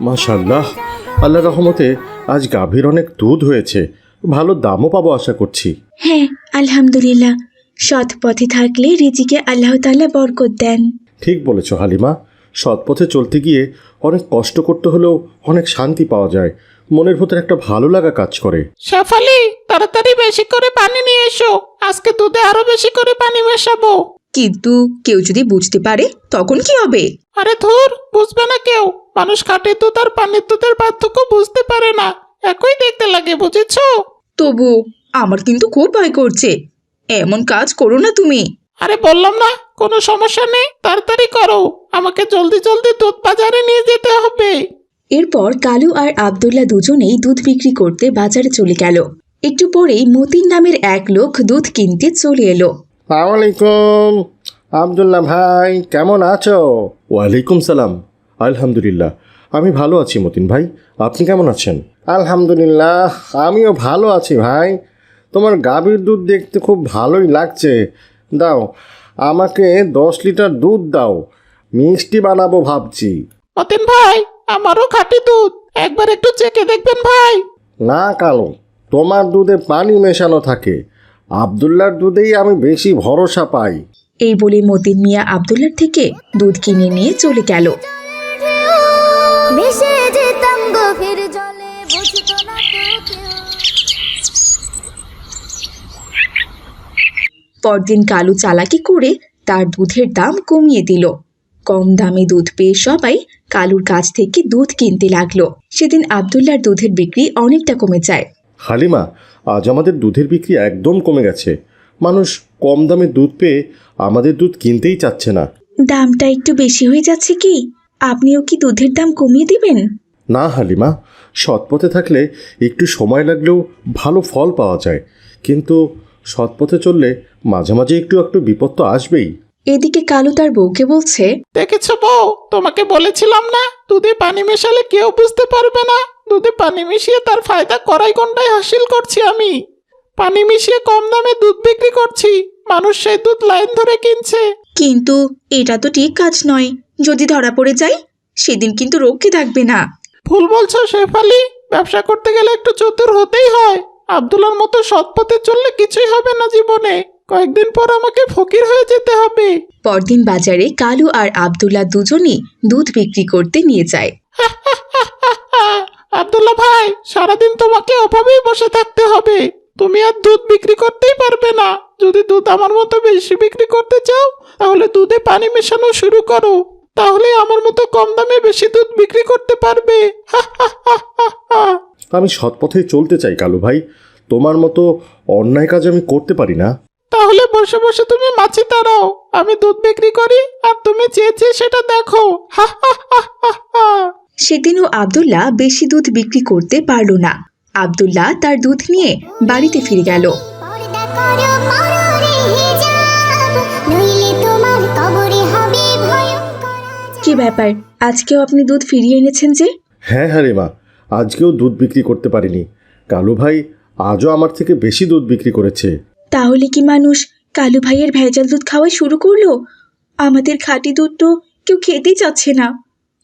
মাশাল্লাহ আল্লাহ আল্লাহর রহমতে আজ গাভীর অনেক দুধ হয়েছে। ভালো দামও পাবো আশা করছি। হ্যাঁ আলহামদুলিল্লাহ। সৎ পথে থাকলে রিজিকে আল্লাহ তাআলা বরকত দেন। ঠিক বলেছ হালিমা। সৎ পথে চলতে গিয়ে অনেক কষ্ট করতে হলেও অনেক শান্তি পাওয়া যায়। মনের ভেতরে একটা ভালো লাগা কাজ করে। সাফালি তাড়াতাড়ি বেশি করে পানি নিয়ে এসো। আজকে দুধে আরও বেশি করে পানি মেশাবো। কিন্তু কেউ যদি বুঝতে পারে তখন কি হবে? আরে ধুর বুঝবে না কেউ। মানুষ খাটে দুধ আর পানির দুধের পার্থক্য বুঝতে পারে না। একই দেখতে লাগে বুঝেছ? তবু আমার কিন্তু খুব ভয় করছে। এমন কাজ করো না তুমি। আরে বললাম না কোনো সমস্যা নেই তাড়াতাড়ি করো। আমাকে জলদি জলদি দুধ বাজারে নিয়ে যেতে হবে। এরপর কালু আর আব্দুল্লাহ দুজনেই দুধ বিক্রি করতে বাজারে চলে গেল। একটু পরেই মতিন নামের এক লোক দুধ কিনতে চলে এলো। আলাইকুম। আবদুল্লাহ ভাই কেমন আছো? ওয়ালাইকুম সালাম। আলহামদুলিল্লাহ আমি ভালো আছি মতিন ভাই আপনি কেমন আছেন? আলহামদুলিল্লাহ আমিও ভালো আছি ভাই। তোমার গাভীর দুধ দেখতে খুব ভালোই লাগছে। দাও আমাকে দশ লিটার দুধ দাও মিষ্টি বানাবো ভাবছি। মতিন ভাই আমারও খাঁটি দুধ একবার একটু চেকে দেখবেন ভাই। না কালো তোমার দুধে পানি মেশানো থাকে। আবদুল্লার দুধেই আমি বেশি ভরসা পাই। এই বলে মতিন মিয়া আব্দুল্লার থেকে দুধ কিনে নিয়ে চলে গেল। পরদিন কালু চালাকি করে তার দুধের দাম কমিয়ে দিল। কম দামে দুধ পেয়ে সবাই কালুর কাছ থেকে দুধ কিনতে লাগল। সেদিন আব্দুল্লার দুধের বিক্রি অনেকটা কমে যায়। হালিমা আজ আমাদের দুধের বিক্রি একদম কমে গেছে। মানুষ কম দামে দুধ পেয়ে আমাদের দুধ কিনতেই চাচ্ছে না। দামটা একটু বেশি হয়ে যাচ্ছে কি? আপনিও কি দুধের দাম কমিয়ে দিবেন? না হালিমা। সৎপথে থাকলে একটু সময় লাগলেও ভালো ফল পাওয়া যায়। কিন্তু সৎপথে চললে মাঝে মাঝে একটু একটু বিপদ তো আসবেই। এদিকে কালু তার বউকে বলছে দেখেছ বউ? তোমাকে বলেছিলাম না? দুধে পানি মেশালে কেউ বুঝতে পারবে না। দুধে পানি মিশিয়ে তার ফায়দা করাই কোনটাই হাসিল করছি আমি। পানি মিশিয়ে কম দামে দুধ বিক্রি করছি। মানুষ সেই দুধ লাইন ধরে কিনছে। কিন্তু এটা তো ঠিক কাজ নয়। যদি ধরা পড়ে যাই সেদিন কিন্তু রক্ষে থাকবে না। ভুল বলছো শেফালি। ব্যবসা করতে গেলে একটু চতুর হতেই হয়। আব্দুলার মতো সৎ পথে চললে কিছুই হবে না জীবনে। কয়েকদিন পর আমাকে ফকির হয়ে যেতে হবে। পরদিন বাজারে কালু আর আব্দুল্লাহ দুজনই দুধ বিক্রি করতে নিয়ে যায়। আব্দুল্লাহ ভাই সারাদিন তোমাকে অভাবেই বসে থাকতে হবে। তুমি আর দুধ বিক্রি করতেই পারবে না। যদি দুধ আমার মতো বেশি বিক্রি করতে চাও তাহলে দুধে পানি মেশানো শুরু করো। তাহলে আমার মতো কম দামে বেশি দুধ বিক্রি করতে পারবে। আমি সৎপথে চলতে চাই কালু ভাই। তোমার মতো অন্যায় কাজ আমি করতে পারি না। তাহলে বসে বসে তুমি মাছি তাড়াও। আমি দুধ বিক্রি করি আর তুমি চেয়ে চেয়ে সেটা দেখো। হা হা হা হা হা। সেদিনও আব্দুল্লাহ বেশি দুধ বিক্রি করতে পারল না। আব্দুল্লাহ তার দুধ নিয়ে বাড়িতে ফিরে গেল। কি ব্যাপার? আজকেও আপনি দুধ ফিরিয়ে এনেছেন যে? হ্যাঁ হালিমা আজকেও দুধ বিক্রি করতে পারিনি। কালু ভাই আজও আমার থেকে বেশি দুধ বিক্রি করেছে। তাহলে কি মানুষ কালু ভাইয়ের ভেজাল দুধ খাওয়া শুরু করল? আমাদের খাঁটি দুধ তো কেউ খেতেই চাচ্ছে না।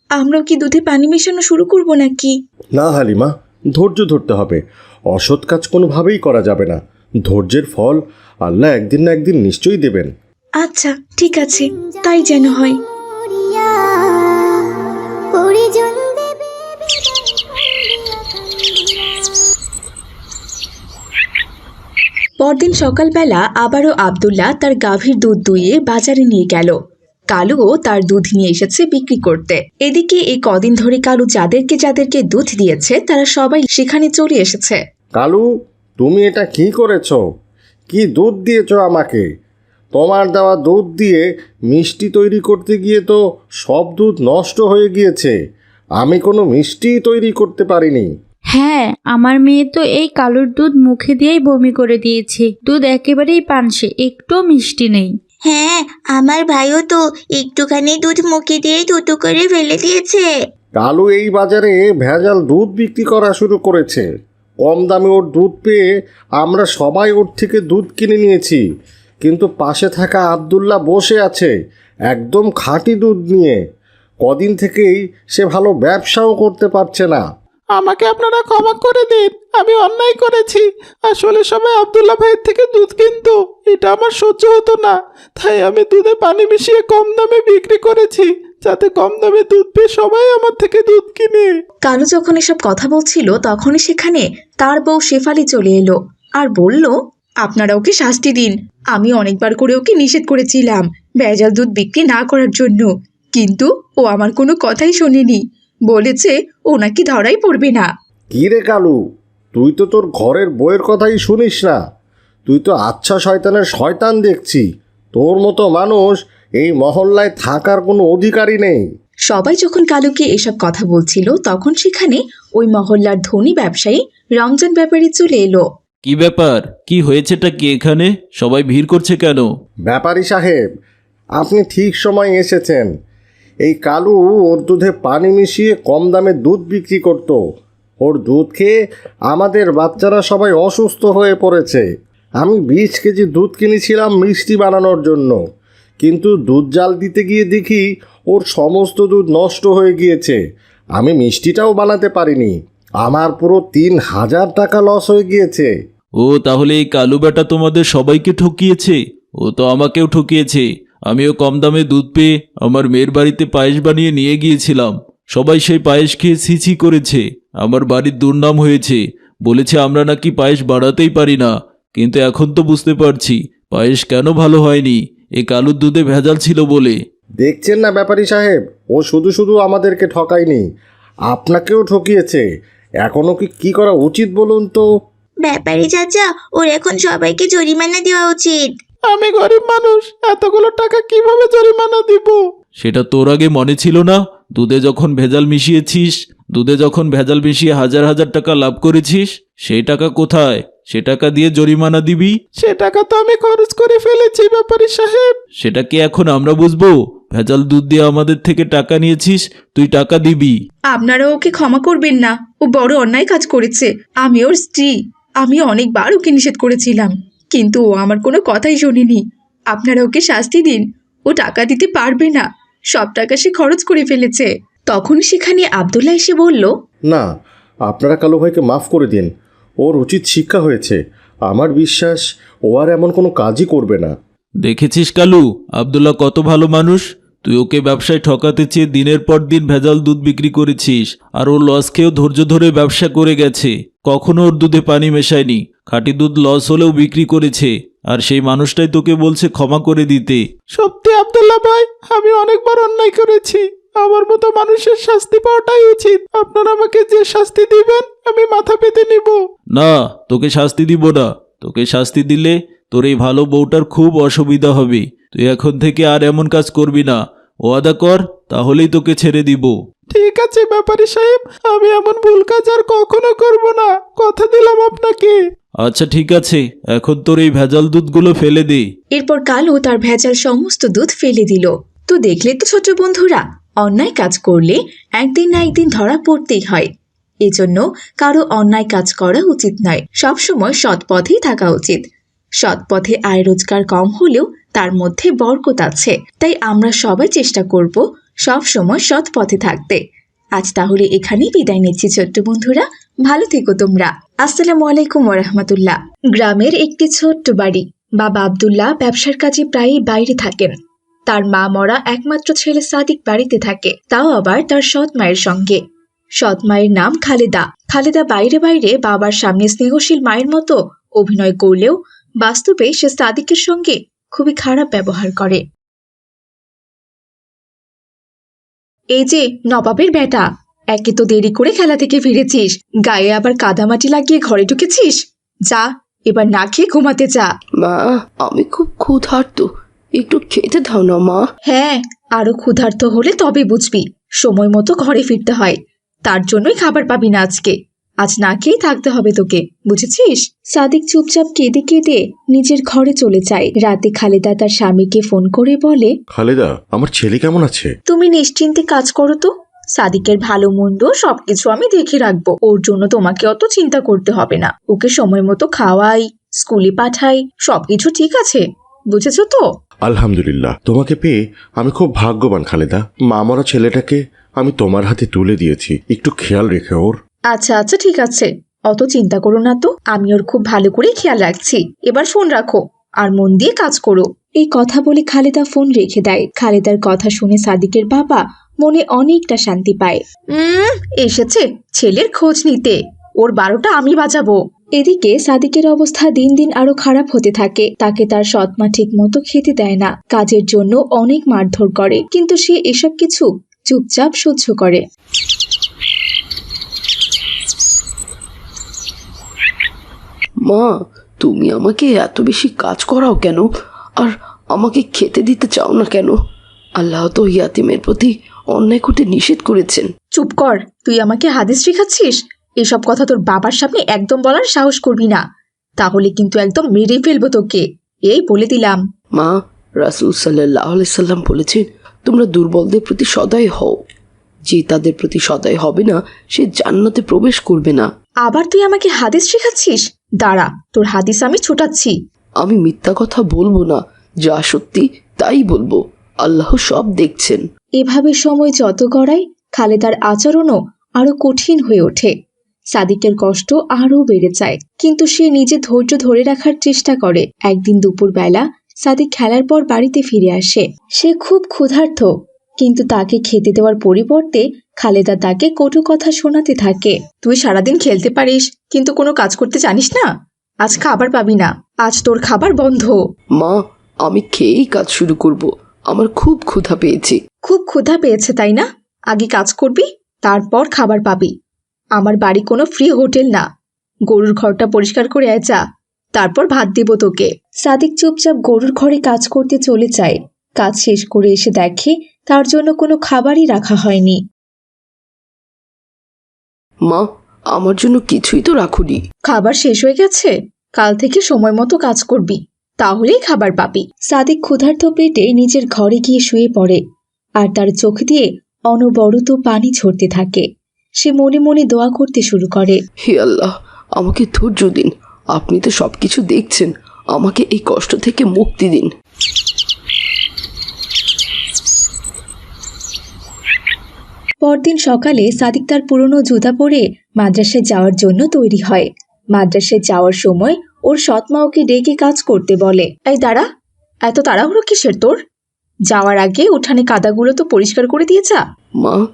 আমরাও কি দুধে পানি মেশানো শুরু করব নাকি? না হালিমা ধৈর্য ধরতে হবে। অসৎ কাজ কোনোভাবেই করা যাবে না। ধৈর্যের ফল আল্লাহ একদিন না একদিন নিশ্চয়ই দেবেন। আচ্ছা ঠিক আছে তাই যেন হয়। পরদিন সকালবেলা আবারও আবদুল্লাহ তার গাভীর দুধ দুইয়ে বাজারে নিয়ে গেল। কালুও তার দুধ নিয়ে এসেছে বিক্রি করতে। এদিকে এই কদিন ধরে কালু যাদেরকে যাদেরকে দুধ দিয়েছে তারা সবাই সেখানে চলে এসেছে। কালু তুমি এটা কি করেছ? কি দুধ দিয়েছ আমাকে? তোমার দেওয়া দুধ দিয়ে মিষ্টি তৈরি করতে গিয়ে তো সব দুধ নষ্ট হয়ে গিয়েছে। আমি কোনো মিষ্টি তৈরি করতে পারিনি। হ্যাঁ আমার মেয়ে তো এই কালোর দুধ মুখে দিয়েই বমি করে দিয়েছে। দুধ একেবারেই পানসে একটুও মিষ্টি নেই। হ্যাঁ আমার ভাইও তো একটুখানি দুধ মুখে দিয়ে দুটো করে ফেলে দিয়েছে। কালু এই বাজারে ভেজাল দুধ বিক্রি করা শুরু করেছে। কম দামে ওর দুধ পেয়ে আমরা সবাই ওর থেকে দুধ কিনে নিয়েছি। কিন্তু পাশে থাকা আবদুল্লাহ বসে আছে একদম খাঁটি দুধ নিয়ে। কদিন থেকেই সে ভালো ব্যবসাও করতে পারছে না। আমাকে আপনারা ক্ষমা করে দিন, আমি অন্যায় করেছি। আসলে সবাই আব্দুল্লাহ ভাইয়ের থেকে দুধ কিনতো, এটা আমার সহ্য হতো না। তাই আমি দুধে পানি মিশিয়ে কম দামে বিক্রি করেছি, যাতে কম দামে দুধ পেয়ে সবাই আমার থেকে দুধ কিনে। কালু যখন এসব কথা বলছিল, তখনই সেখানে তার বউ শেফালি চলে এলো আর বলল, আপনারা ওকে শাস্তি দিন। আমি অনেকবার করে ওকে নিষেধ করেছিলাম, ভেজাল দুধ বিক্রি না করার জন্য। কিন্তু ও আমার কোনো কথাই শোনেনি। বলেছে ও নাকি ধরাই পড়বে না। কি রে কালু? তুই তো তোর ঘরের বইয়ের কথাই শুনিস না। তুই তো আচ্ছা শয়তানের শয়তান দেখছি। তোর মতো মানুষ এই মহল্লায় থাকার কোনো অধিকারই নেই। সবাই যখন কালুকে এসব কথা বলছিল তখন সেখানে ওই মহল্লার ধনী ব্যবসায়ী রমজান ব্যাপারী চলে এলো। কি ব্যাপার? কি হয়েছেটা কি এখানে? সবাই ভিড় করছে কেন? ব্যাপারী সাহেব আপনি ঠিক সময় এসেছেন। এই কালু ওর দুধে পানি মিশিয়ে কম দামে দুধ বিক্রি করত। ওর দুধ খেয়ে আমাদের বাচ্চারা সবাই অসুস্থ হয়ে পড়েছে। আমি বিশ কেজি দুধ কিনেছিলাম মিষ্টি বানানোর জন্য। কিন্তু দুধ জাল দিতে গিয়ে দেখি ওর সমস্ত দুধ নষ্ট হয়ে গিয়েছে। আমি মিষ্টিটাও বানাতে পারিনি। আমার পুরো তিন হাজার টাকা লস হয়ে গিয়েছে। ও তাহলে এই কালু বেটা তোমাদের সবাইকে ঠকিয়েছে? ও তো আমাকেও ঠকিয়েছে। আমিও কম দামে দুধ পেয়ে আমার মেয়ের বাড়িতে পায়েস বানিয়ে নিয়ে গিয়েছিলাম। সবাই সেই পায়েস খেয়ে ছিছি করেছে। আমার বাড়ির দুর্নাম হয়েছে। বলেছে আমরা নাকি পায়েস বাড়াতেই পারি না। কিন্তু এখন তো বুঝতে পারছি পায়েস কেন ভালো হয়নি। এই কালুর দুধে ভেজাল ছিল বলে। দেখছেন না ব্যাপারী সাহেব? ও শুধু শুধু আমাদেরকে ঠকায়নি। আপনাকেও ঠকিয়েছে। এখনও কি কী করা উচিত বলুন তো? ব্যাপারী চাচা ওর এখন সবাইকে জরিমানা দেওয়া উচিত। আমি গরিব মানুষ এতগুলো টাকা কীভাবে জরিমানা দিব? সেটা তোর আগে মনে ছিল না? দুধে যখন ভেজাল মিশিয়েছিস দুধে যখন ভেজাল মিশিয়ে হাজার হাজার টাকা লাভ করেছিস সেই টাকা কোথায়? সে টাকা দিয়ে জরিমানা দিবি? সে টাকা তো আমি খরচ করে ফেলেছি ব্যাপারী সাহেব। সেটা কি এখন আমরা বুঝব? ভেজাল দুধ দিয়ে আমাদের থেকে টাকা নিয়েছিস তুই টাকা দিবি। আপনারা ওকে ক্ষমা করবেন না। ও বড় অন্যায় কাজ করেছে। আমি ওর স্ত্রী। আমি অনেকবার ওকে নিষেধ করেছিলাম। কিন্তু ও আমার কোনো কথাই শোনেনি। আপনারা ওকে শাস্তি দিন। ও টাকা দিতে পারবে না। সব টাকা সে খরচ করে ফেলেছে। তখন সেখানে আবদুল্লাহ এসে বলল না আপনারা কালো ভাইকে মাফ করে দিন। ওর উচিত শিক্ষা হয়েছে। আমার বিশ্বাস ও আর এমন কোনো কাজই করবে না। দেখেছিস কালু আবদুল্লাহ কত ভালো মানুষ। তুই ওকে ব্যবসায় ঠকাতে চেয়ে দিনের পর দিন ভেজাল দুধ বিক্রি করেছিস আর ওর লস খেয়েও ধৈর্য ধরে ব্যবসা করে গেছে। কখনো ওর দুধে পানি মেশায়নি। খাঁটি দুধ লস হলেও বিক্রি করেছে আর সেই মানুষটাই তোকে বলছে ক্ষমা করে দিতে। সত্যি আব্দুল্লাহ ভাই আমি অনেকবার অন্যায় করেছি। আমার মতো মানুষের শাস্তি পাওয়াটাই উচিত। আপনারা আমাকে যে শাস্তি দিবেন আমি মাথা পেতে নিব। না তোকে শাস্তি দিব না। তোকে শাস্তি দিলে তোর এই ভালো বউটার খুব অসুবিধা হবে। তুই এখন থেকে আর এমন কাজ করবি না। ওয়াদা কর তাহলেই তোকে ছেড়ে দিব। ঠিক আছে ব্যাপারী সাহেব আমি এমন ভুল কাজ আর কখনো করব না। কথা দিলাম আপনাকে। আচ্ছা ঠিক আছে। এখন তোর এই ভেজাল দুধগুলো ফেলে দে। এরপর কালু তার ভেজাল সমস্ত দুধ ফেলে দিল। তো দেখলে তো ছোট বন্ধুরা অন্যায় কাজ করলে একদিন না একদিন ধরা পড়তেই হয়। এজন্য কারও অন্যায় কাজ করা উচিত নয়। সবসময় সৎ পথেই থাকা উচিত। সৎ পথে আয় রোজগার কম হলেও তার মধ্যে বরকত আছে। তাই আমরা সবাই চেষ্টা করব সব সময় সৎ পথে থাকতে। আজ তাহলে এখানেই বিদায় নিচ্ছি ছোট্ট বন্ধুরা। ভালো থেকো তোমরা। আসসালামু আলাইকুম ওরহমতুল্লাহ। গ্রামের একটি ছোট্ট বাড়ি। বাবা আব্দুল্লাহ ব্যবসার কাজে প্রায়ই বাইরে থাকেন। তার মা মরা একমাত্র ছেলে সাদিক বাড়িতে থাকে। তাও আবার তার সৎ মায়ের সঙ্গে। সৎ মায়ের নাম খালেদা। খালেদা বাইরে বাইরে বাবার সামনে স্নেহশীল মায়ের মতো অভিনয় করলেও বাস্তবে সে সাদিকের সঙ্গে খুবই খারাপ ব্যবহার করে। এই যে নবাবের বেটা একে তো দেরি করে খেলা থেকে ফিরেছিস গায়ে আবার কাদামাটি লাগিয়ে ঘরে ঢুকেছিস? যা এবার না খেয়ে ঘুমাতে যা। মা আমি খুব ক্ষুধার্ত একটু খেতে দাও না মা। হ্যাঁ আরও ক্ষুধার্ত হলে তবে বুঝবি সময় মতো ঘরে ফিরতে হয় তার জন্যই খাবার পাবি না আজকে। আজ না খেয়ে থাকতে হবে তোকে বুঝেছিস? সাদিক চুপচাপ কেঁদে কেঁদে নিজের ঘরে চলে যায়। রাতে খালেদা তার স্বামীকে ফোন করে বলে খালেদা আমার ছেলে কেমন আছে? তুমি নিশ্চিন্তে কাজ করো তো। সাদিকের ভালো মন্দ সবকিছু আমি দেখে রাখব। ওর জন্য তোমাকে অত চিন্তা করতে হবে না। ওকে সময় মতো খাওয়াই স্কুলে পাঠাই সবকিছু ঠিক আছে বুঝেছ তো? আলহামদুলিল্লাহ তোমাকে পেয়ে আমি খুব ভাগ্যবান খালেদা। মা মরা ছেলেটাকে আমি তোমার হাতে তুলে দিয়েছি। একটু খেয়াল রেখে ওর। আচ্ছা আচ্ছা ঠিক আছে। অত চিন্তা করো না তো, আমি ওর খুব ভালো করে খেয়াল রাখছি। এবার ফোন রাখো আর মন দিয়ে কাজ করো। এই কথা বলে খালেদা ফোন রেখে দেয়। খালেদার কথা শুনে সাদিকের বাবা মনে অনেকটা শান্তি পায়। উম, এসেছে ছেলের খোঁজ নিতে। ওর বারোটা আমি বাজাবো। এদিকে সাদিকের অবস্থা দিন দিন আরও খারাপ হতে থাকে। তাকে তার সৎমা ঠিক মতো খেতে দেয় না। কাজের জন্য অনেক মারধর করে। কিন্তু সে এসব কিছু চুপচাপ সহ্য করে। মা তুমি আমাকে এত বেশি কাজ করাও কেন? আর আমাকে খেতে দিতে চাও না কেন? আল্লাহ তো ইয়াতিমের প্রতি অন্যায় করতে নিষেধ করেছেন। চুপ কর তুই আমাকে হাদিস শেখাচ্ছিস? এসব কথা তোর বাবার সামনে একদম বলার সাহস করবি না। তাহলে কিন্তু একদম মেরে ফেলব তোকে। এই বলে দিলাম। মা রাসুল সাল্লাহ সাল্লাম বলেছেন তোমরা দুর্বলদের প্রতি সদয় হও। যে তাদের প্রতি সদয় হবে না সে জান্নাতে প্রবেশ করবে না। আবার তুই আমাকে হাদিস শেখাচ্ছিস? দাঁড়া তোর হাদিস আমি ছোটাচ্ছি। আমি মিথ্যা কথা বলব না যা সত্যি তাই বলব। আল্লাহ সব দেখছেন। এভাবে সময় যত গড়ায় খালেদার আচরণও আরও কঠিন হয়ে ওঠে। সাদিকের কষ্ট আরও বেড়ে যায় কিন্তু সে নিজে ধৈর্য ধরে রাখার চেষ্টা করে। একদিন দুপুরবেলা সাদিক খেলার পর বাড়িতে ফিরে আসে। সে খুব ক্ষুধার্ত। কিন্তু তাকে খেতে দেওয়ার পরিবর্তে খালেদা তাকে কটু কথা শোনাতে থাকে। তুই সারাদিন খেলতে পারিস কিন্তু কোনো কাজ করতে জানিস না? আজ খাবার পাবি না আজ তোর খাবার বন্ধ। মা আমি খেয়েই কাজ শুরু করব। আমার খুব ক্ষুধা পেয়েছে। খুব ক্ষুধা পেয়েছে তাই না? আগে কাজ করবি তারপর খাবার পাবি। আমার বাড়ি কোনো ফ্রি হোটেল না। গরুর ঘরটা পরিষ্কার করে আয় যা। তারপর ভাত দেব তোকে। সাদিক চুপচাপ গরুর ঘরে কাজ করতে চলে যায়। কাজ শেষ করে এসে দেখে তার জন্য কোনো খাবারই রাখা হয়নি। মা আমার জন্য কিছুই তো রাখুনি। খাবার শেষ হয়ে গেছে। কাল থেকে সময় মতো কাজ করবি। তাহলেই খাবার পাবি। সাদিক ক্ষুধার্ত পেটে নিজের ঘরে গিয়ে শুয়ে পড়ে আর তার চোখ দিয়ে অনবরত পানি ঝরতে থাকে। সে মনে মনে দোয়া করতে শুরু করে। হে আল্লাহ আমাকে ধৈর্য দিন। আপনি তো সবকিছু দেখছেন। আমাকে এই কষ্ট থেকে মুক্তি দিন। পরদিন সকালে সাদিক তার পুরনো জুতা পরে মাদ্রাসায় যাওয়ার জন্য তৈরি হয়। মাদ্রাসায় যাওয়ার সময় ওর সৎমা ওকে ডেকে কাজ করতে বলে। এই দাঁড়া এত তাড়াহুড়ো কিসের তোর? যাওয়ার আগে উঠানে কাদাগুলো তো পরিষ্কার করে দিয়ে যা। মা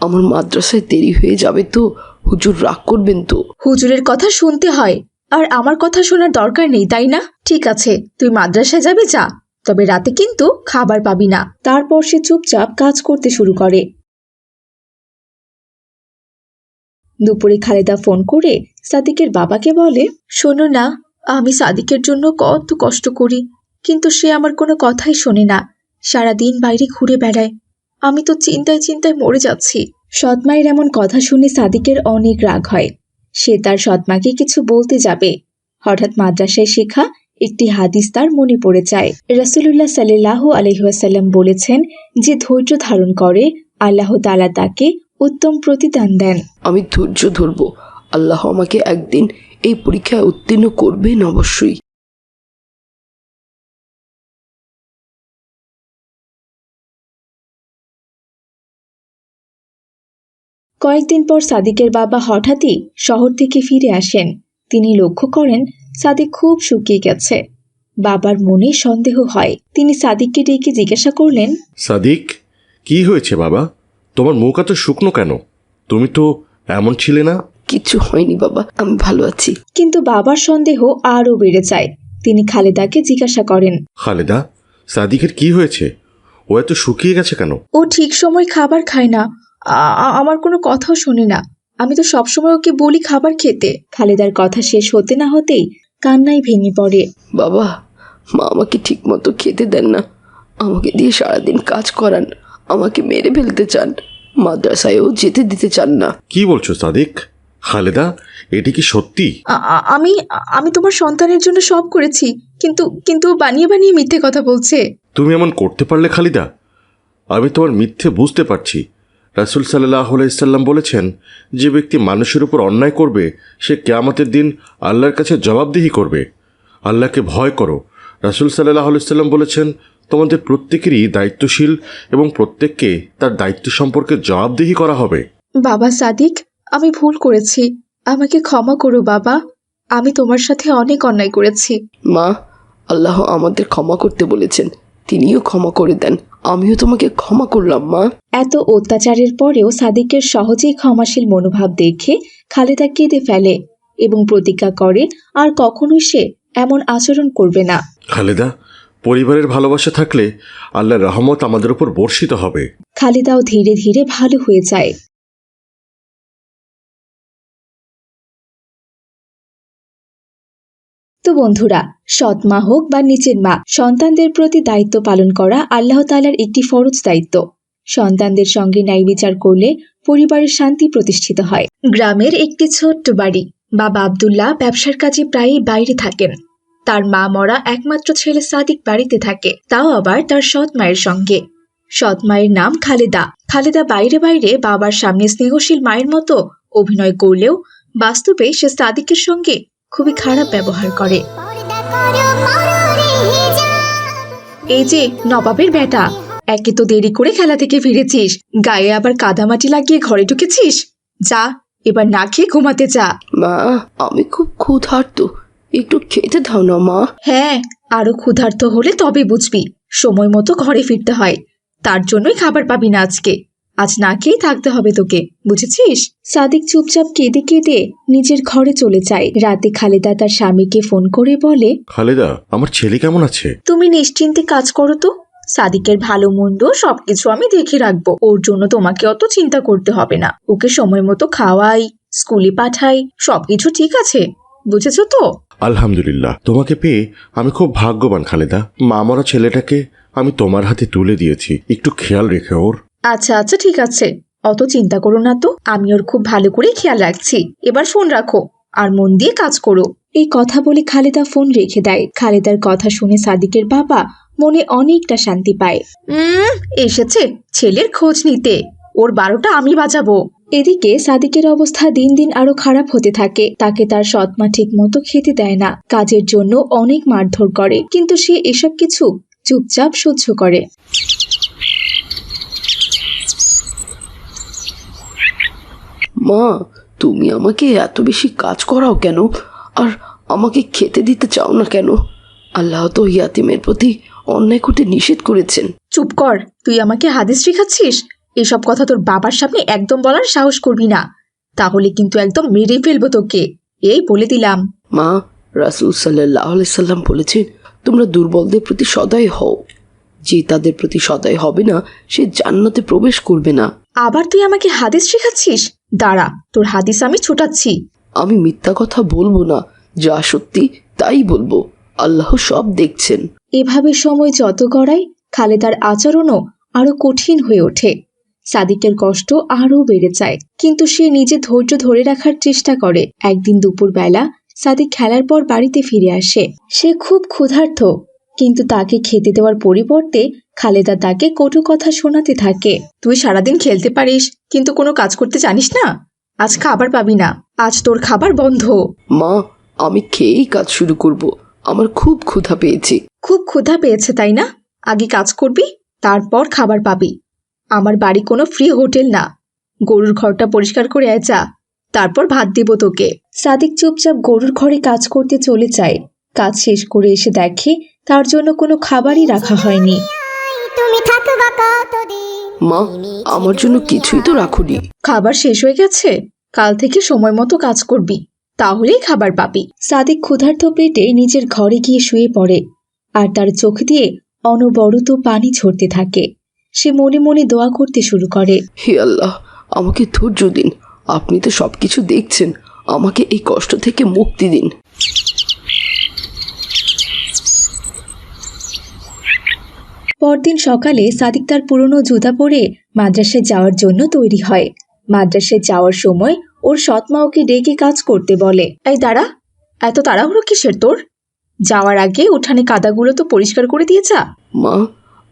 আমার মাদ্রাসায় দেরি হয়ে যাবে তো হুজুর রাগ করবেন তো। হুজুরের কথা শুনতে হয় আর আমার কথা শোনার দরকার নেই তাই না? ঠিক আছে তুই মাদ্রাসায় যাবে যা তবে রাতে কিন্তু খাবার পাবি না। তারপর সে চুপচাপ কাজ করতে শুরু করে। দুপুরে খালেদা ফোন করে সাদিকের বাবাকে বলে, শোনো না, আমি সাদিকের জন্য কত কষ্ট করি, কিন্তু সে আমার কোনো কথাই শোনে না। সারাদিন বাইরে ঘুরে বেড়ায়। আমি তো চিন্তায় চিন্তায় মরে যাচ্ছি। সৎমায়ের এমন কথা শুনে সাদিকের অনেক রাগ হয়। সে তার সৎমাকে কিছু বলতে যাবে। হঠাৎ মাদ্রাসায় শেখা একটি হাদিস তার মনে পড়ে যায়। রসুল্লাহ সাল্লাহ আলহিহাসাল্লাম বলেছেন যে, ধৈর্য ধারণ করে, আল্লাহ তালা তাকে উত্তম প্রতিদান দেন। আমি ধৈর্য ধরবো। আল্লাহ আমাকে একদিন এই পরীক্ষায় উত্তীর্ণ করবেন অবশ্যই। কয়েকদিন পর সাদিকের বাবা হঠাৎই শহর থেকে ফিরে আসেন। তিনি লক্ষ্য করেন সাদিক খুব শুকিয়ে গেছে। বাবার মনে সন্দেহ হয়। তিনি সাদিককে ডেকে জিজ্ঞাসা করলেন সাদিক কি হয়েছে বাবা? তোমার মুখ এত শুকনো কেন? তুমি তো এমন ছিলে না? কিচ্ছু হয়নি বাবা আমি ভালো আছি। কিন্তু বাবার সন্দেহ আরও বেড়ে যায়। তিনি খালেদাকে জিজ্ঞাসা করেন। খালেদা সাদিকের কি হয়েছে? ও এত শুকিয়ে গেছে কেন? ও ঠিক সময় খাবার খায় না। আ- আমার কোনো কথাও শোনে না। আমি তো সবসময় ওকে বলি খাবার খেতে। খালেদার কথা শেষ হতে না হতেই কান্নায় ভেঙে পড়ে। বাবা মা আমাকে ঠিক মতো খেতে দেন না। আমাকে দিয়ে সারাদিন কাজ করান। আমাকে মেরে ফেলতে চান। মাদ্রাসায়ও যেতে দিতে চান না। কি বলছো সাদিক? খালেদা এটি কি সত্যি? আ- আ- আমি আমি তোমার সন্তানের জন্য সব করেছি কিন্তু কিন্তু ও বানিয়ে বানিয়ে মিথ্যে কথা বলছে। তুমি এমন করতে পারলে খালিদা? আমি তোমার মিথ্যে বুঝতে পারছি। রাসুল সাল্লাহ ইসাল্লাম বলেছেন যে ব্যক্তি মানুষের উপর অন্যায় করবে সে কেয়ামতের দিন আল্লাহর কাছে জবাবদিহি করবে। আল্লাহকে ভয় করো। রাসুল সাল্লাহ সাল্লাম বলেছেন তোমাদের প্রত্যেকেরই দায়িত্বশীল এবং প্রত্যেককে তার দায়িত্ব সম্পর্কে জবাবদিহি করা হবে। বাবা সাদিক আমি ভুল করেছি। আমাকে ক্ষমা করো বাবা। আমি তোমার সাথে অনেক অন্যায় করেছি। মা আল্লাহ আমাদের ক্ষমা করতে বলেছেন। তিনিও ক্ষমা করে দেন। আমিও তোমাকে ক্ষমা করলাম মা। এত অত্যাচারের পরেও সাদিকের সহজেই ক্ষমাশীল মনোভাব দেখে খালেদা কেঁদে ফেলে এবং প্রতিজ্ঞা করে আর কখনোই সে এমন আচরণ করবে না। খালেদা পরিবারের ভালোবাসা থাকলে আল্লাহর রহমত আমাদের উপর বর্ষিত হবে। খালেদাও ধীরে ধীরে ভালো হয়ে যায়। তো বন্ধুরা, সৎ মা হোক বা নিচের মা, সন্তানদের প্রতি দায়িত্ব পালন করা আল্লাহ তাআলার একটি ফরজ দায়িত্ব। সন্তানদের সঙ্গে ন্যায় বিচার করলে পরিবারের শান্তি প্রতিষ্ঠিত হয়। গ্রামের একটি ছোট্ট বাড়ি, বাবা আব্দুল্লাহ ব্যবসার কাজে প্রায়ই বাইরে থাকেন। তার মা মরা একমাত্র ছেলে সাদিক বাড়িতে থাকে, তাও আবার তার সৎ মায়ের সঙ্গে। সৎ মায়ের নাম খালেদা। খালেদা বাইরে বাইরে বাবার সামনে স্নেহশীল মায়ের মতো অভিনয় করলেও বাস্তবে সে সাদিকের সঙ্গে খুবই খারাপ ব্যবহার করে। এই যে নবাবের বেটা, একে তো দেরি করে খেলা থেকে ফিরেছিস, গায়ে আবার কাদামাটি লাগিয়ে ঘরে ঢুকেছিস? যা, এবার না খেয়ে ঘুমাতে যা। মা, আমি খুব ক্ষুধার্ত। একটু খেতে দাও না মা। হ্যাঁ আরও ক্ষুধার্ত হলে তবে বুঝবি সময় মতো ঘরে ফিরতে হয়। তার জন্যই খাবার পাবি না আজকে। আজ না খেয়েই থাকতে হবে তোকে বুঝেছিস? সাদিক চুপচাপ কেঁদে কেঁদে নিজের ঘরে চলে যায়। রাতে খালেদা তার স্বামীকে ফোন করে বলে খালেদা আমার ছেলে কেমন আছে? তুমি নিশ্চিন্তে কাজ করো তো। সাদিকের ভালো মন্দ সবকিছু আমি দেখে রাখব। ওর জন্য তোমাকে অত চিন্তা করতে হবে না। ওকে সময় মতো খাওয়াই স্কুলে পাঠাই সবকিছু ঠিক আছে? বুঝেছ তো? আলহামদুলিল্লাহ। তোমাকে পেয়ে আমি খুব ভাগ্যবান খালেদা। মা মরা ছেলেটাকে আমি তোমার হাতে তুলে দিয়েছি। একটু খেয়াল রেখে ওর। আচ্ছা আচ্ছা ঠিক আছে। অত চিন্তা করো না তো। আমি ওর খুব ভালো করে খেয়াল রাখছি। এবার ফোন রাখো আর মন দিয়ে কাজ করো। এই কথা বলে খালেদা ফোন রেখে দেয়। খালেদার কথা শুনে সাদিকের বাবা মনে অনেকটা শান্তি পায়। উম এসেছে ছেলের খোঁজ নিতে। ওর বারোটা আমি বাজাবো। এদিকে সাদিকের অবস্থা দিন দিন আরও খারাপ হতে থাকে। তাকে তার সৎমা ঠিক মতো খেতে দেয় না। কাজের জন্য অনেক মারধর করে। কিন্তু সে এসব কিছু চুপচাপ সহ্য করে। মা তুমি আমাকে এত বেশি কাজ করাও কেন? আর আমাকে খেতে দিতে চাও না কেন? আল্লাহ তো ইয়াতিমের প্রতি অন্যায় করতে নিষেধ করেছেন। চুপ কর। তুই আমাকে হাদিস শেখাচ্ছিস? এসব কথা তোর বাবার সামনে একদম বলার সাহস করবি না। তাহলে কিন্তু একদম মেরে ফেলব তোকে। এই বলে দিলাম। মা রাসুল সাল্লাহ সাল্লাম বলেছেন তোমরা দুর্বলদের প্রতি সদয় হও। যে তাদের প্রতি সদয় হবে না সে জান্নাতে প্রবেশ করবে না। আবার তুই আমাকে হাদিস শেখাচ্ছিস? দাঁড়া তোর হাদিস আমি ছোটাচ্ছি। আমি মিথ্যা কথা বলব না যা সত্যি তাই বলব। আল্লাহ সব দেখছেন। এভাবে সময় যত গড়ায় খালেদার আচরণও আরও কঠিন হয়ে ওঠে। সাদিকের কষ্ট আরও বেড়ে যায়। কিন্তু সে নিজে ধৈর্য ধরে রাখার চেষ্টা করে। একদিন দুপুরবেলা সাদিক খেলার পর বাড়িতে ফিরে আসে। সে খুব ক্ষুধার্ত কিন্তু তাকে খেতে দেওয়ার পরিবর্তে খালেদা তাকে কটু কথা শোনাতে থাকে। তুই সারাদিন খেলতে পারিস কিন্তু কোনো কাজ করতে জানিস না? আজ খাবার পাবি না আজ তোর খাবার বন্ধ। মা আমি খেয়েই কাজ শুরু করব। আমার খুব ক্ষুধা পেয়েছে। খুব ক্ষুধা পেয়েছে তাই না? আগে কাজ করবি তারপর খাবার পাবি। আমার বাড়ি কোনো ফ্রি হোটেল না। গরুর ঘরটা পরিষ্কার করে আয় যা। তারপর ভাত দিব তোকে। সাদিক চুপচাপ গরুর ঘরে কাজ করতে চলে যায়। কাজ শেষ করে এসে দেখে তার জন্য কোনো খাবারই রাখা হয়নি। তুমি থাকবা কতদিন। মা আমার জন্য কিছুই তো রাখুনি। খাবার শেষ হয়ে গেছে। কাল থেকে সময় মতো কাজ করবি। তাহলেই খাবার পাবি। সাদিক ক্ষুধার্ত পেটে নিজের ঘরে গিয়ে শুয়ে পড়ে। আর তার চোখ দিয়ে অনবরত পানি ঝরতে থাকে। সে মনে মনে দোয়া করতে শুরু করে। হে আল্লাহ আমাকে ধৈর্য দিন। আপনি তো সব কিছু দেখছেন। আমাকে এই কষ্ট থেকে মুক্তি দিন। পরদিন সকালে সাদিক তার পুরনো জুতা পরে মাদ্রাসায় যাওয়ার জন্য তৈরি হয়। মাদ্রাসায় যাওয়ার সময় ওর সৎমা ওকে ডেকে কাজ করতে বলে। এই দাঁড়া এত তাড়াহুড়ো কিসের তোর? যাওয়ার আগে উঠানে কাদাগুলো তো পরিষ্কার করে দিয়ে যা। মা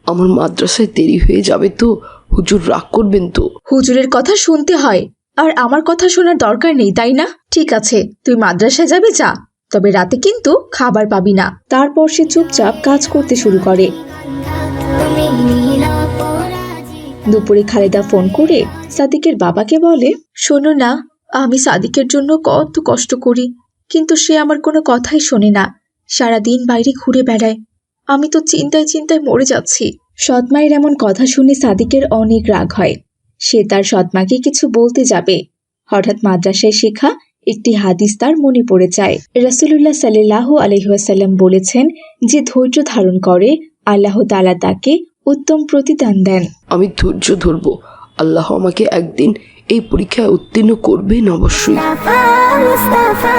আমার মাদ্রাসায় দেরি হয়ে যাবে তো। হুজুর রাগ করবেন তো। হুজুরের কথা শুনতে হয়। আর আমার কথা শোনার দরকার নেই, তাই না? ঠিক আছে, তুই মাদ্রাসায় যাবে, যা। তবে রাতে কিন্তু খাবার পাবি না। তারপর সে চুপচাপ কাজ করতে শুরু করে। দুপুরে খালেদা ফোন করে সাদিকের বাবাকে বলে, শোনো না, আমি সাদিকের জন্য কত কষ্ট করি। কিন্তু সে আমার কোনো কথাই শোনে না। সারাদিন বাইরে ঘুরে বেড়ায়। আমি তো চিন্তায় চিন্তায় মরে যাচ্ছি। সৎমায়ের এমন কথা শুনে সাদিকের অনেক রাগ হয়। সে তার সৎমাকে কিছু বলতে যাবে। হঠাৎ মাদ্রাসায় শেখা একটি হাদিস তার মনে পড়ে যায়। রসুল্লাহ সাল্লাহ আলহিহাসাল্লাম বলেছেন যে, ধৈর্য ধারণ করে, আল্লাহ তালা তাকে উত্তম প্রতিদান দেন। আমি ধৈর্য ধরবো। আল্লাহ আমাকে একদিন এই পরীক্ষায় উত্তীর্ণ করবেন অবশ্যই মুস্তাফা মুস্তাফা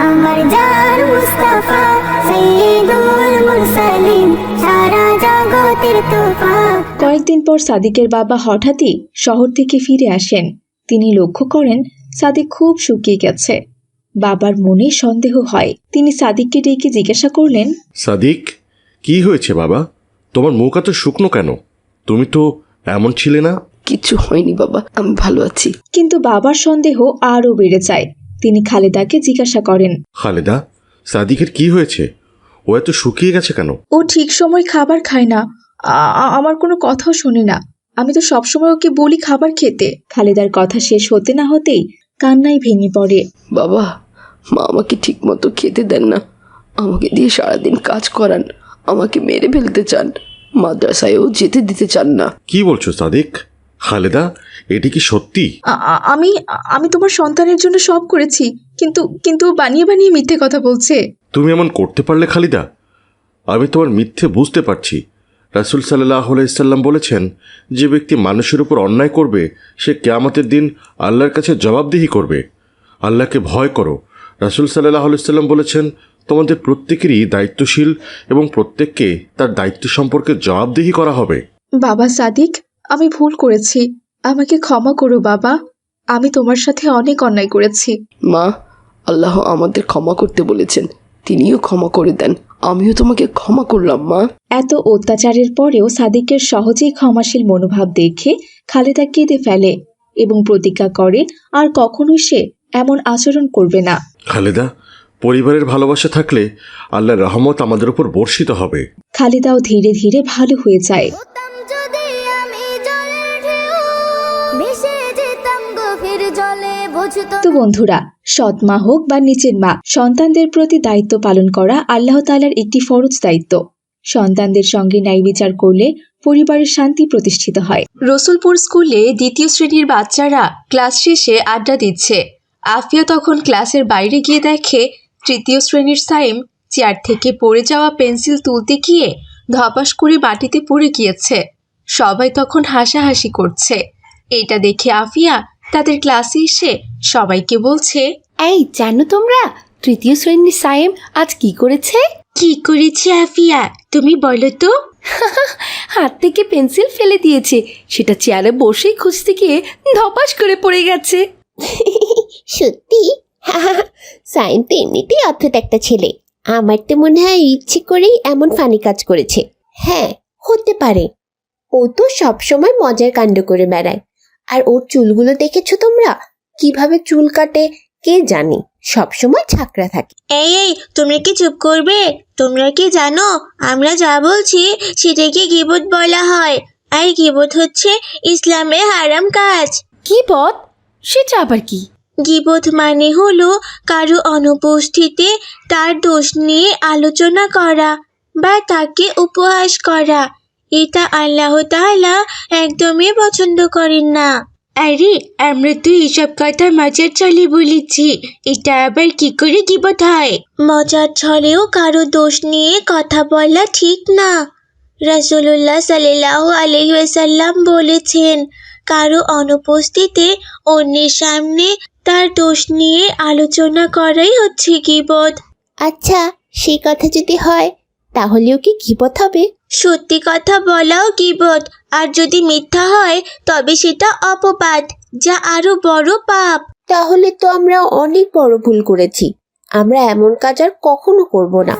আমার জান মুস্তাফা সৈয়দুল মুরসালিন সারা জগতের তোফা। কয়েকদিন পর সাদিকের বাবা হঠাৎই শহর থেকে ফিরে আসেন। তিনি লক্ষ্য করেন সাদিক খুব শুকিয়ে গেছে। বাবার মনে সন্দেহ হয়। তিনি সাদিককে ডেকে জিজ্ঞাসা করলেন সাদিক কি হয়েছে বাবা? তোমার মুখ এত শুকনো কেন? তুমি তো এমন ছিলে না। কিচ্ছু হয়নি বাবা আমি ভালো আছি। কিন্তু বাবার সন্দেহ আরও বেড়ে যায়। তিনি খালেদাকে জিজ্ঞাসা করেন খালেদা সাদিকের কি হয়েছে? ও এত শুকিয়ে গেছে কেন? ও ঠিক সময় খাবার খায় না। আ- আমার কোনো কথাও শোনে না। আমি তো সবসময় ওকে বলি খাবার খেতে। খালেদার কথা শেষ হতে না হতেই কান্নায় ভেঙে পড়ে। বাবা মা আমাকে ঠিক মতো খেতে দেন না। আমাকে দিয়ে সারাদিন কাজ করান। আমাকে মেরে ফেলতে চান। মাদ্রাসায়ও যেতে দিতে চান না। কি বলছো সাদিক? খালেদা এটি কি সত্যি? আমি আমি তোমার সন্তানের জন্য সব করেছি কিন্তু কিন্তু বানিয়ে বানিয়ে মিথ্যে কথা বলছে। তুমি এমন করতে পারলে খালিদা? আমি তোমার মিথ্যে বুঝতে পারছি। রাসুল সাল্লাহ আলাইসাল্লাম বলেছেন যে ব্যক্তি মানুষের উপর অন্যায় করবে সে কেয়ামতের দিন আল্লাহর কাছে জবাবদিহি করবে। আল্লাহকে ভয় করো। রাসুল সাল্লাহ আলাইসাল্লাম বলেছেন তোমাদের প্রত্যেকেরই দায়িত্বশীল এবং প্রত্যেককে তার দায়িত্ব সম্পর্কে জবাবদিহি করা হবে। বাবা সাদিক আমি ভুল করেছি। আমাকে ক্ষমা করো বাবা। আমি তোমার সাথে অনেক অন্যায় করেছি। মা আল্লাহ আমাদের ক্ষমা করতে বলেছেন। তিনিও ক্ষমা করে দেন। আমিও তোমাকে ক্ষমা করলাম মা। এত অত্যাচারের পরেও সাদিকের সহজেই ক্ষমাশীল মনোভাব দেখে খালেদা কেঁদে ফেলে এবং প্রতিজ্ঞা করে আর কখনোই সে এমন আচরণ করবে না। খালেদা পরিবারের ভালোবাসা থাকলে আল্লাহর রহমত আমাদের উপর বর্ষিত হবে। খালেদাও ধীরে ধীরে ভালো হয়ে যায়। তো বন্ধুরা সৎ মা হোক বা নিচের মা সন্তানদের প্রতি দায়িত্ব পালন করা আল্লাহ তালার একটি ফরজ দায়িত্ব। সন্তানদের সঙ্গে ন্যায় বিচার করলে পরিবারের শান্তি প্রতিষ্ঠিত হয়। রসুলপুর স্কুলে দ্বিতীয় শ্রেণির বাচ্চারা ক্লাস শেষে আড্ডা দিচ্ছে। আফিয়া তখন ক্লাসের বাইরে গিয়ে দেখে তৃতীয় শ্রেণির সাইম চেয়ার থেকে পড়ে যাওয়া পেন্সিল তুলতে গিয়ে ধপাস করে মাটিতে পড়ে গিয়েছে। সবাই তখন হাসাহাসি করছে। এটা দেখে আফিয়া তাদের ক্লাসে এসে সবাইকে বলছে এই জানো তোমরা তৃতীয় শ্রেণির সায়েম আজ কি করেছে? কি করেছে আফিয়া? তুমি বলো তো? হাত থেকে পেন্সিল ফেলে দিয়েছে। সেটা চেয়ারে বসেই খুঁজতে গিয়ে ধপাস করে পড়ে গেছে। সত্যি? সাইন তো এমনিতেই অদ্ভুত একটা ছেলে। আমার তো মনে হয় ইচ্ছে করেই এমন ফানি কাজ করেছে। হ্যাঁ হতে পারে। ও তো সবসময় মজার কাণ্ড করে বেড়ায়। আর ওর চুলগুলো দেখেছ তোমরা? কীভাবে চুল কাটে কে জানে? সবসময় ছাকরা থাকে। এই এই তোমরা কি চুপ করবে? তোমরা কি জানো? আমরা যা বলছি সেটাকে গিবত বলা হয়। আর গিবত হচ্ছে ইসলামের হারাম কাজ। কি পথ সেটা আবার কি? গিবত মানে হলো কারও অনুপস্থিতিতে তার দোষ নিয়ে আলোচনা করা বা তাকে উপহাস করা। এটা আল্লাহ তাআলা একদমই পছন্দ করেন না। আরে আমরা তো এসব কথা মজার ছলে বলেছি এটা আবার কি করে গিবত হয়? মজার ছলেও কারও দোষ নিয়ে কথা বলা ঠিক না। রাসূলুল্লাহ সাল্লাহ আলহিসাল্লাম বলেছেন কারও অনুপস্থিতিতে অন্যের সামনে তার দোষ নিয়ে আলোচনা করাই হচ্ছে গিবত। আচ্ছা সেই কথা যদি হয় তাহলেও কি ঘিপত হবে? সত্যি কথা বলাও গিবত আর যদি মিথ্যা হয় তবে সেটা অপবাদ যা আরও বড় পাপ। তাহলে তো আমরা অনেক বড় ভুল করেছি। আমরা এমন কাজ আর কখনো করব না।